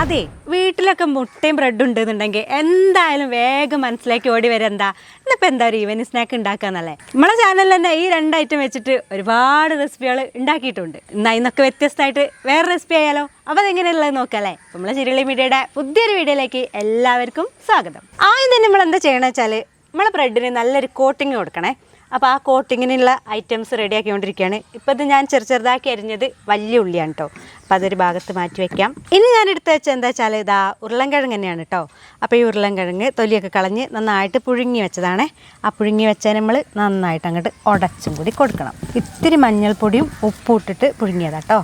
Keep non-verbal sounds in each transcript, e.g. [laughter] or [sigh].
അതെ വീട്ടിലൊക്കെ മുട്ടയും ബ്രെഡും ഉണ്ടെന്നുണ്ടെങ്കിൽ എന്തായാലും വേഗം മനസ്സിലേക്ക് ഓടി വരെ എന്താ? ഇന്നിപ്പോൾ എന്താ ഒരു ഈവനിങ് സ്നാക്ക് ഉണ്ടാക്കാന്നല്ലേ നമ്മളെ ചാനലിൽ തന്നെ ഈ രണ്ട് ഐറ്റം വെച്ചിട്ട് ഒരുപാട് റെസിപ്പികൾ ഉണ്ടാക്കിയിട്ടുണ്ട്. എന്നാ ഇന്നൊക്കെ വ്യത്യസ്തമായിട്ട് വേറെ റെസിപ്പി ആയാലോ? അപ്പോൾ അതെങ്ങനെയുള്ളത് നോക്കല്ലേ നമ്മളെ ചിരളി മീഡിയയുടെ പുതിയൊരു വീഡിയോയിലേക്ക് എല്ലാവർക്കും സ്വാഗതം. ആദ്യം തന്നെ നമ്മൾ എന്താ ചെയ്യണമെന്ന് വെച്ചാൽ നമ്മളെ ബ്രെഡിന് നല്ലൊരു കോട്ടിങ് കൊടുക്കണേ. അപ്പോൾ ആ കോട്ടിങ്ങിനുള്ള ഐറ്റംസ് റെഡിയാക്കിക്കൊണ്ടിരിക്കുകയാണ്. ഇപ്പോൾ ഇത് ഞാൻ ചെറു ചെറുതാക്കി അരിഞ്ഞത് വലിയ ഉള്ളിയാണ് കേട്ടോ അപ്പോൾ അതൊരു ഭാഗത്ത് മാറ്റി വയ്ക്കാം ഇനി ഞാൻ എടുത്ത് വെച്ചാൽ എന്താ വെച്ചാൽ ഇതാ ഉരുളൻകിഴങ്ങ് തന്നെയാണ് കേട്ടോ അപ്പോൾ ഈ ഉരുളൻകിഴങ്ങ് തൊലിയൊക്കെ കളഞ്ഞ് നന്നായിട്ട് പുഴുങ്ങി വെച്ചതാണേ. ആ പുഴുങ്ങി വെച്ചാൽ നമ്മൾ നന്നായിട്ട് അങ്ങോട്ട് ഉടച്ചും കൂടി കൊടുക്കണം. ഇത്തിരി മഞ്ഞൾപ്പൊടിയും ഉപ്പും ഇട്ടിട്ട് പുഴുങ്ങിയതാട്ടോ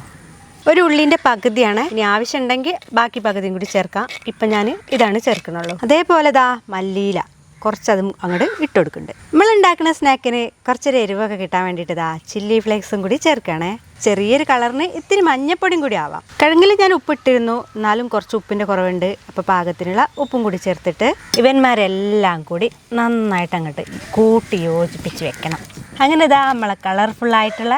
ഒരു ഉള്ളിന്റെ പകുതിയാണ്. ഇനി ആവശ്യമുണ്ടെങ്കിൽ ബാക്കി പകുതിയും കൂടി ചേർക്കാം. ഇപ്പം ഞാൻ ഇതാണ് ചേർക്കുന്നുള്ളൂ. അതേപോലെ ദാ മല്ലിയില. കുറച്ചതും അങ്ങോട്ട് ഇട്ട് കൊടുക്കുന്നുണ്ട് നമ്മൾ ഉണ്ടാക്കുന്ന സ്നാക്കിന് കുറച്ചൊരു എരിവൊക്കെ കിട്ടാൻ വേണ്ടിയിട്ട് ഇതാ ചില്ലി ഫ്ലേക്സും കൂടി ചേർക്കണേ. ചെറിയൊരു കളറിന് ഇത്തിരി മഞ്ഞപ്പൊടിയും കൂടി ആവാം. കിഴങ്ങിൽ ഞാൻ ഉപ്പിട്ടിരുന്നു. എന്നാലും കുറച്ച് ഉപ്പിന്റെ കുറവുണ്ട്. അപ്പോൾ പാകത്തിനുള്ള ഉപ്പും കൂടി ചേർത്തിട്ട് ഇവന്മാരെല്ലാം കൂടി നന്നായിട്ട് അങ്ങോട്ട് കൂട്ടി യോജിപ്പിച്ച് വെക്കണം. അങ്ങനെ ഇതാ നമ്മളെ കളർഫുള്ളായിട്ടുള്ള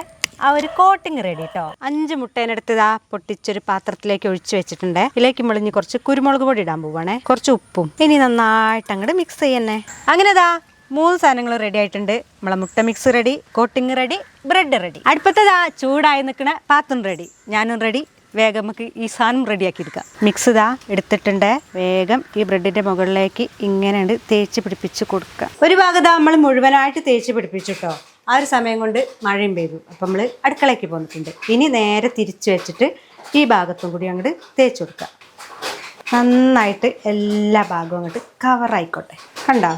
ആ ഒരു കോട്ടിങ് റെഡി കേട്ടോ അഞ്ച് മുട്ടേനെടുത്ത് ഇതാ പൊട്ടിച്ചൊരു പാത്രത്തിലേക്ക് ഒഴിച്ചു വെച്ചിട്ടുണ്ട്. ഇതിലേക്ക് മുളിഞ്ഞ് കുറച്ച് കുരുമുളക് പൊടി ഇടാൻ പോവാണേ. കുറച്ച് ഉപ്പും. ഇനി നന്നായിട്ട് അങ്ങോട്ട് മിക്സ് ചെയ്യണേ അങ്ങനെ ഇതാ മൂന്ന് സാധനങ്ങൾ റെഡി ആയിട്ടുണ്ട്. നമ്മളെ മുട്ട mix ready coating ready bread ready അടുപ്പത്തതാ ചൂടായി നിൽക്കണ പാത്രം റെഡി ഞാനും റെഡി വേഗം നമുക്ക് ഈ സാധനം റെഡിയാക്കി എടുക്കാം. മിക്സ് ഇതാ എടുത്തിട്ടുണ്ട്. വേഗം ഈ ബ്രെഡിന്റെ മുകളിലേക്ക് ഇങ്ങനെ തേച്ച് പിടിപ്പിച്ച് കൊടുക്കുക. ഒരു ഭാഗത്ത് നമ്മൾ മുഴുവനായിട്ട് തേച്ച് പിടിപ്പിച്ചു കേട്ടോ ആ ഒരു സമയം കൊണ്ട് മഴയും പെയ്തു. അപ്പം നമ്മൾ അടുക്കളയ്ക്ക് പോന്നിട്ടുണ്ട്. ഇനി നേരെ തിരിച്ചു വെച്ചിട്ട് ഈ ഭാഗത്തും കൂടി അങ്ങോട്ട് തേച്ച് കൊടുക്കുക നന്നായിട്ട് എല്ലാ ഭാഗവും അങ്ങോട്ട് കവറായിക്കോട്ടെ കണ്ടോ?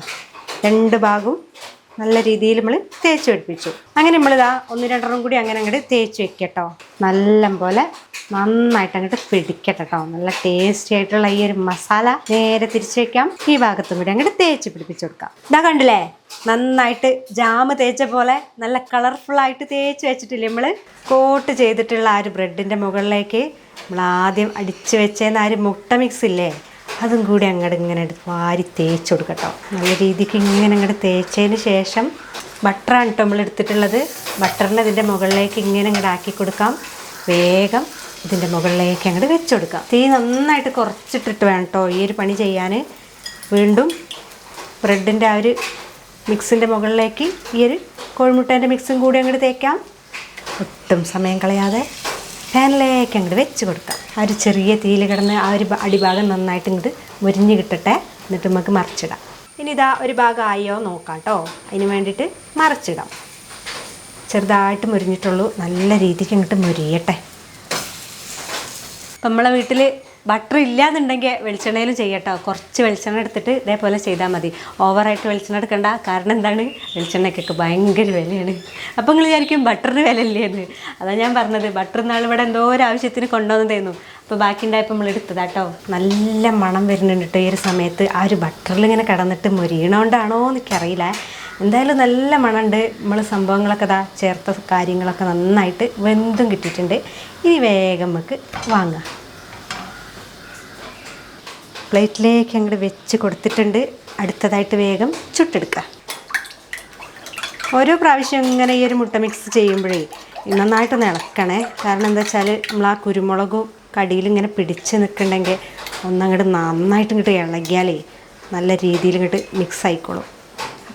രണ്ട് ഭാഗവും നല്ല രീതിയിൽ നമ്മൾ തേച്ച് പിടിപ്പിച്ചു. അങ്ങനെ നമ്മളിതാ ഒന്ന് രണ്ടെണ്ണം കൂടി അങ്ങനെ അങ്ങോട്ട് തേച്ച് വെക്കട്ടോ. നല്ല പോലെ നന്നായിട്ട് അങ്ങോട്ട് പിടിക്കട്ടെ കേട്ടോ നല്ല ടേസ്റ്റി ആയിട്ടുള്ള ഈ ഒരു മസാല നേരെ തിരിച്ചു വെക്കാം. ഈ ഭാഗത്തും കൂടി അങ്ങോട്ട് തേച്ച് പിടിപ്പിച്ചു കൊടുക്കാം. ഇതാ കണ്ടില്ലേ? നന്നായിട്ട് ജാമ് തേച്ച പോലെ നല്ല കളർഫുൾ ആയിട്ട് തേച്ച് വെച്ചിട്ടില്ലേ നമ്മൾ കോട്ട് ചെയ്തിട്ടുള്ള ആ ഒരു ബ്രെഡിന്റെ മുകളിലേക്ക് നമ്മൾ ആദ്യം അടിച്ച് വെച്ചേന്ന് ആ ഒരു മുട്ട മിക്സ് ഇല്ലേ? അതും കൂടി അങ്ങോട്ട് ഇങ്ങനെ എടുത്ത് വാരി തേച്ച് കൊടുക്കട്ടോ. നല്ല രീതിക്ക് ഇങ്ങനെ അങ്ങോട്ട് തേച്ചതിന് ശേഷം ബട്ടറാണ് കേട്ടോ നമ്മൾ എടുത്തിട്ടുള്ളത്. ബട്ടറിനെ ഇതിന്റെ മുകളിലേക്ക് ഇങ്ങനെ അങ്ങോട്ട് ആക്കി കൊടുക്കാം. വേഗം ഇതിന്റെ മുകളിലേക്ക് അങ്ങോട്ട് വെച്ച് തീ നന്നായിട്ട് കുറച്ചിട്ടിട്ട് വേണം കേട്ടോ ഈ ഒരു പണി ചെയ്യാൻ വീണ്ടും ബ്രെഡിന്റെ ആ ഒരു മിക്സിന്റെ മുകളിലേക്ക് ഈ ഒരു കോഴിമുട്ടേന്റെ മിക്സും കൂടി അങ്ങോട്ട് തേക്കാം. ഒട്ടും സമയം കളയാതെ പാനിലേക്ക് അങ്ങോട്ട് വെച്ച് കൊടുക്കാം. ആ ഒരു ചെറിയ തീയിൽ കിടന്ന് ആ ഒരു അടിഭാഗം നന്നായിട്ട് ഇങ്ങോട്ട് മുരിഞ്ഞ് കിട്ടട്ടെ. എന്നിട്ട് നമുക്ക് മറിച്ചിടാം. ഇനി ഇതാ ഒരു ഭാഗം ആയോ നോക്കാം കേട്ടോ അതിന് വേണ്ടിയിട്ട് മറിച്ചിടാം. ചെറുതായിട്ട് മുരിഞ്ഞിട്ടുള്ളൂ. നല്ല രീതിക്ക് ഇങ്ങോട്ട് മുരിയട്ടെ. അപ്പം നമ്മളെ വീട്ടിൽ ബട്ടർ ഇല്ലാന്നുണ്ടെങ്കിൽ വെളിച്ചെണ്ണയിലും ചെയ്യട്ടോ. കുറച്ച് വെളിച്ചെണ്ണ എടുത്തിട്ട് ഇതേപോലെ ചെയ്താൽ മതി. ഓവറായിട്ട് വെളിച്ചെണ്ണ എടുക്കണ്ട. കാരണം എന്താണ്? വെളിച്ചെണ്ണയ്ക്കൊക്കെ ഭയങ്കര വിലയാണ്. അപ്പോൾ നിങ്ങൾ വിചാരിക്കും ബട്ടറിന് വില ഇല്ലേന്ന് അതാണ് ഞാൻ പറഞ്ഞത്. ബട്ടർ നാൾ ഇവിടെ എന്തോ ഒരു ആവശ്യത്തിന് കൊണ്ടുവന്നതായിരുന്നു അപ്പോൾ ബാക്കി ഉണ്ടായപ്പോൾ നമ്മൾ എടുത്തതാട്ടോ. നല്ല മണം വരുന്നുണ്ട് കേട്ടോ ഈ ഒരു സമയത്ത്. ആ ഒരു ബട്ടറിൽ ഇങ്ങനെ കിടന്നിട്ട് മുരിയണോണ്ടാണോ എനിക്കറിയില്ല എന്തായാലും നല്ല മണമുണ്ട്. നമ്മൾ സംഭവങ്ങളൊക്കെ ഇതാ ചേർത്ത കാര്യങ്ങളൊക്കെ നന്നായിട്ട് വെന്തും കിട്ടിയിട്ടുണ്ട്. ഇനി വേഗം നമുക്ക് വാങ്ങാം. പ്ലേറ്റിലേക്ക് അങ്ങോട്ട് വെച്ച് കൊടുത്തിട്ടുണ്ട്. അടുത്തതായിട്ട് വേഗം ചുട്ടെടുക്കുക ഓരോ പ്രാവശ്യം ഇങ്ങനെ ഈ ഒരു മുട്ട മിക്സ് ചെയ്യുമ്പോഴേ നന്നായിട്ടൊന്ന് ഇളക്കണേ. കാരണം എന്താ വെച്ചാൽ നമ്മൾ ആ കുരുമുളകും കടിയിൽ ഇങ്ങനെ പിടിച്ച് നിൽക്കണ്ടെങ്കിൽ ഒന്നങ്ങോട്ട് നന്നായിട്ട് ഇങ്ങോട്ട് ഇളകിയാലേ നല്ല രീതിയിൽ ഇങ്ങോട്ട് മിക്സ് ആയിക്കോളും.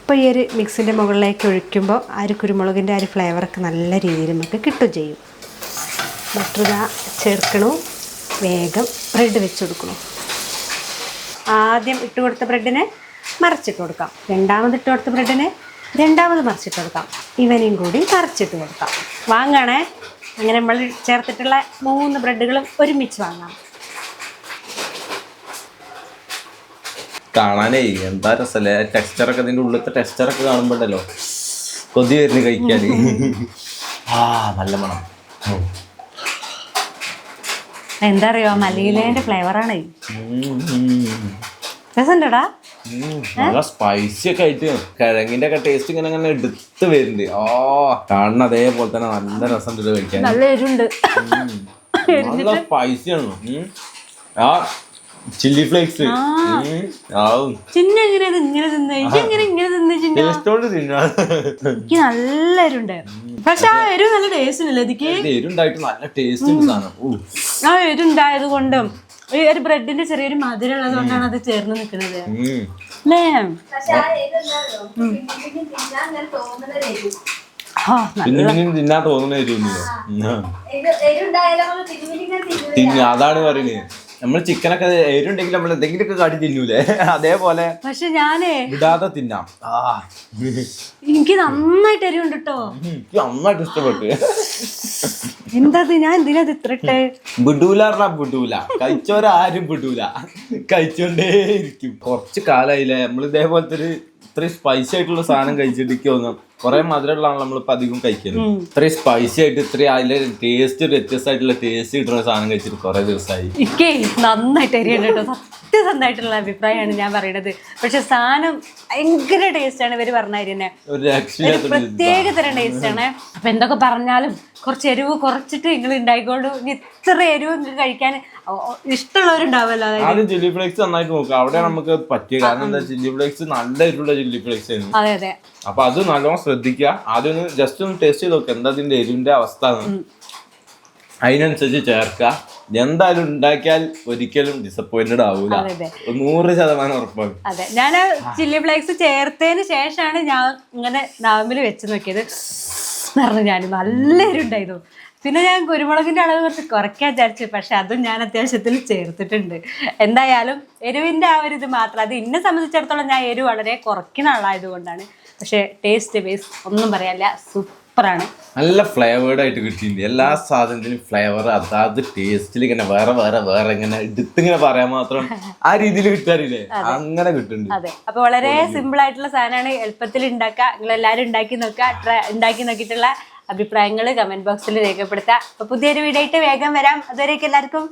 അപ്പോൾ ഈ ഒരു മിക്സിന്റെ മുകളിലേക്ക് ഒഴിക്കുമ്പോൾ ആ ഒരു കുരുമുളകിന്റെ ആ ഒരു ഫ്ലേവറൊക്കെ നല്ല രീതിയിൽ നമുക്ക് കിട്ടും ചെയ്യും. ഇതാ ചേർക്കണു. വേഗം ബ്രെഡ് വെച്ച് കൊടുക്കണു. ആദ്യം ഇട്ട് കൊടുത്ത ബ്രെഡിനെ മറിച്ചിട്ട് കൊടുക്കാം. രണ്ടാമത് ഇട്ട് കൊടുത്ത ബ്രെഡിനെ രണ്ടാമത് മറിച്ചിട്ട് കൊടുക്കാം. ഇവനെയും കൂടി മറിച്ചിട്ട് കൊടുക്കാം. വാങ്ങണേ. അങ്ങനെ നമ്മൾ ചേർത്തിട്ടുള്ള മൂന്ന് ബ്രെഡുകളും ഒരുമിച്ച് വാങ്ങാം. കാണാനേ എന്താ രസല്ലേ? ടെക്സ്ചറൊക്കെ ഇതിന്റെ ഉള്ളിലത്തെ ടെക്സ്ചറൊക്കെ കാണുമ്പോണ്ടല്ലോ? കൊതി വരുന്നു കഴിക്കാൻ. [laughs] ആ നല്ല മണം. എന്താ അറിയോ മലയിലേന്റെ ഫ്ലേവറാണ് രസണ്ടടാ? നല്ല സ്പൈസി ഒക്കെ ആയിട്ട് കിഴങ്ങിന്റെ ഒക്കെ ടേസ്റ്റ് ഇങ്ങനെ അങ്ങനെ എടുത്ത് വരുന്നുണ്ട്. ഓ കാണുന്ന അതേപോലെ തന്നെ നല്ല രസം ഇത് കഴിക്കാൻ. നല്ല എരിവുണ്ട് നല്ല സ്പൈസി ആണ്. ഉം. ആ ചില്ലി ഫ്ലേക്സ്. ആവും. ചിന്ന എങ്ങനെ ഇത് ഇങ്ങനെ തിന്ന? ഇങ്ങനെ ഇങ്ങനെ തിന്ന ടേസ്റ്റോട് എനിക്ക് നല്ല എരുണ്ടായിരുന്നു പക്ഷെ ആ എരു നല്ല ടേസ്റ്റ് ഇല്ല ഇതിക്ക് എരുണ്ടായിട്ട് നല്ല ടേസ്റ്റ് ഉണ്ട് സാധനം. ആ എരുണ്ടായത് കൊണ്ടും ഈ ഒരു ബ്രെഡിന്റെ ചെറിയൊരു മധുരം ഉള്ളത് കൊണ്ടാണ് അത് ചേർന്ന് നിൽക്കുന്നത്. അല്ലേ? തോന്നുന്ന എരുന്നില്ല തിന്നു തിന്നു അതാണ് പറയുന്നത് നമ്മൾ ചിക്കനൊക്കെ എരുണ്ടെങ്കിൽ നമ്മൾ എന്തെങ്കിലുമൊക്കെ കാട്ടി തിന്നൂലേ? അതേപോലെ പക്ഷെ ഞാനേ വിടാതെ തിന്നാം. ആ. എനിക്ക് നന്നായിട്ട് എരിവുണ്ട് കേട്ടോ എനിക്ക് നന്നായിട്ട് ഇഷ്ടപ്പെട്ടു. എന്താ ഞാൻ എന്തിനാ ഇത്രട്ടെ വിടൂല വിടൂല. കഴിച്ചവരാരും വിടൂല. കഴിച്ചോണ്ടേ ഇരിക്കും കുറച്ച് കാലായില്ലേ? നമ്മൾ ഇതേപോലത്തെ ഒരു ഇത്രയും സ്പൈസി ആയിട്ടുള്ള സാധനം കഴിച്ചിട്ട് തോന്നും കുറെ മധുരമുള്ളതാണ് നമ്മളിപ്പോ അധികം കഴിക്കുന്നത് ഇത്രയും സ്പൈസി ആയിട്ട് ഇത്രയും അതിലെ ടേസ്റ്റ് വ്യത്യസ്തമായിട്ടുള്ള ടേസ്റ്റ് കിട്ടുന്ന സാധനം കഴിച്ചിട്ട് കുറെ ദിവസമായി. ഇക്കേ നന്നായിട്ട് എരിയുണ്ട് കേട്ടോ. സത്യസന്ധമായിട്ടുള്ള അഭിപ്രായമാണ് ഞാൻ പറയുന്നത് പക്ഷെ സാധനം ഭയങ്കര ടേസ്റ്റ് ആണ് ഇവർ പറഞ്ഞിരുന്നെ ഒരു പ്രത്യേക തരം ടേസ്റ്റ് ആണ്. അപ്പൊ എന്തൊക്കെ പറഞ്ഞാലും കുറച്ച് എരിവ് കുറച്ചിട്ട് നിങ്ങൾ ഉണ്ടായിക്കോളൂ. ഇനി ഇത്ര എരിവ് നിങ്ങൾക്ക് കഴിക്കാൻ ആദ്യം ചില്ലി ഫ്ലേക്സ് നന്നായിട്ട് നോക്കുക അവിടെ നമുക്ക് പറ്റിയ കാരണം എന്താ? ചില്ലി ഫ്ലേക്സ് നല്ല എരിവുള്ള ചില്ലി ഫ്ലേക്സ് ആയിരുന്നു. അതെ അതെ. അപ്പൊ അത് നല്ലോണം ശ്രദ്ധിക്കുക. ആദ്യം ഒന്ന് ജസ്റ്റ് ഒന്ന് ടേസ്റ്റ് ചെയ്ത് നോക്കുക എന്താ അതിന്റെ എരിവിന്റെ അവസ്ഥ. അതിനനുസരിച്ച് ചേർക്കുക. എന്തായാലും ഉണ്ടാക്കിയാൽ ഒരിക്കലും ഡിസപ്പോയിന്റഡ് ആവൂല. നൂറ് ശതമാനം ഉറപ്പാണ്. അതെ. ഞാൻ ചില്ലി ഫ്ലേക്സ് ചേർത്തതിന് ശേഷമാണ് ഞാൻ ഇങ്ങനെ നാവിൽ വെച്ച് നോക്കിയത്. പറഞ്ഞു ഞാൻ നല്ല എരിവുണ്ടായിരുന്നു പിന്നെ ഞാൻ കുരുമുളകിന്റെ അളവ് കുറച്ച് കുറയ്ക്കാൻ വിചാരിച്ചു പക്ഷെ അതും ഞാൻ അത്യാവശ്യത്തിൽ ചേർത്തിട്ടുണ്ട്. എന്തായാലും എരിവിന്റെ ആ ഒരു ഇത് മാത്രം അത് എന്നെ സംബന്ധിച്ചിടത്തോളം ഞാൻ എരിവ് വളരെ കുറയ്ക്കുന്ന ആളായതുകൊണ്ടാണ്. പക്ഷെ ടേസ്റ്റ് ബേസ് ഒന്നും പറയാനില്ല സൂപ്പറാണ്. നല്ല ഫ്ലേവേർഡ് ആയിട്ട് കിട്ടിയിട്ടുണ്ട്. എല്ലാ സാധനത്തിനും ഫ്ലേവർ അതാത് ടേസ്റ്റിൽ ഇങ്ങനെ വേറെ വേറെ വേറെ ഇങ്ങനെ എടുത്തിങ്ങനെ പറയാൻ മാത്രം ആ രീതിയിൽ കിട്ടാറില്ലേ? അങ്ങനെ കിട്ടുന്നുണ്ട്. അതെ. അപ്പൊ വളരെ സിമ്പിൾ ആയിട്ടുള്ള സാധനമാണ് എളുപ്പത്തിൽ ഉണ്ടാക്കുക. നിങ്ങൾ എല്ലാവരും ഉണ്ടാക്കി നോക്കുക. ഉണ്ടാക്കി നോക്കിയിട്ടുള്ള അഭിപ്രായങ്ങൾ കമന്റ് ബോക്സിൽ രേഖപ്പെടുത്താം. അപ്പൊ പുതിയൊരു വീഡിയോ ആയിട്ട് വേഗം വരാം. അതുവരേക്കും എല്ലാവർക്കും